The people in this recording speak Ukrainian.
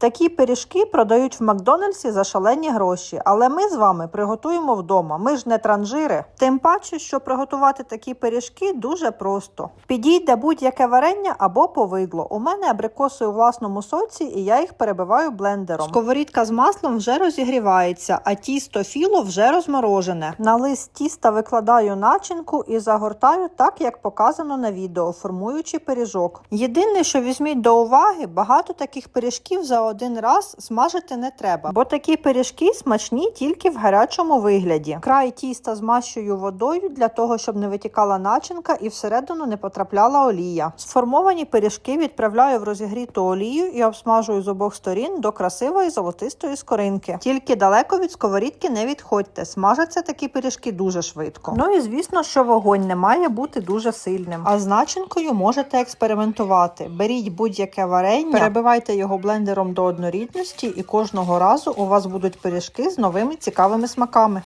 Такі пиріжки продають в Макдональдсі за шалені гроші, але ми з вами приготуємо вдома. Ми ж не транжири. Тим паче, що приготувати такі пиріжки дуже просто. Підійде будь-яке варення або повидло. У мене абрикоси у власному соці, і я їх перебиваю блендером. Сковорідка з маслом вже розігрівається, а тісто філо вже розморожене. На лист тіста викладаю начинку і загортаю так, як показано на відео, формуючи пиріжок. Єдине, що візьміть до уваги, багато таких пиріжків за один раз смажити не треба, бо такі пиріжки смачні тільки в гарячому вигляді. Край тіста змащую водою для того, щоб не витікала начинка і всередину не потрапляла олія. Сформовані пиріжки відправляю в розігріту олію і обсмажую з обох сторін до красивої золотистої скоринки. Тільки далеко від сковорідки не відходьте. Смажаться такі пиріжки дуже швидко. Ну і звісно, що вогонь не має бути дуже сильним. А з начинкою можете експериментувати. Беріть будь-яке варення, перебивайте його блендером до однорідності, і кожного разу у вас будуть пиріжки з новими цікавими смаками.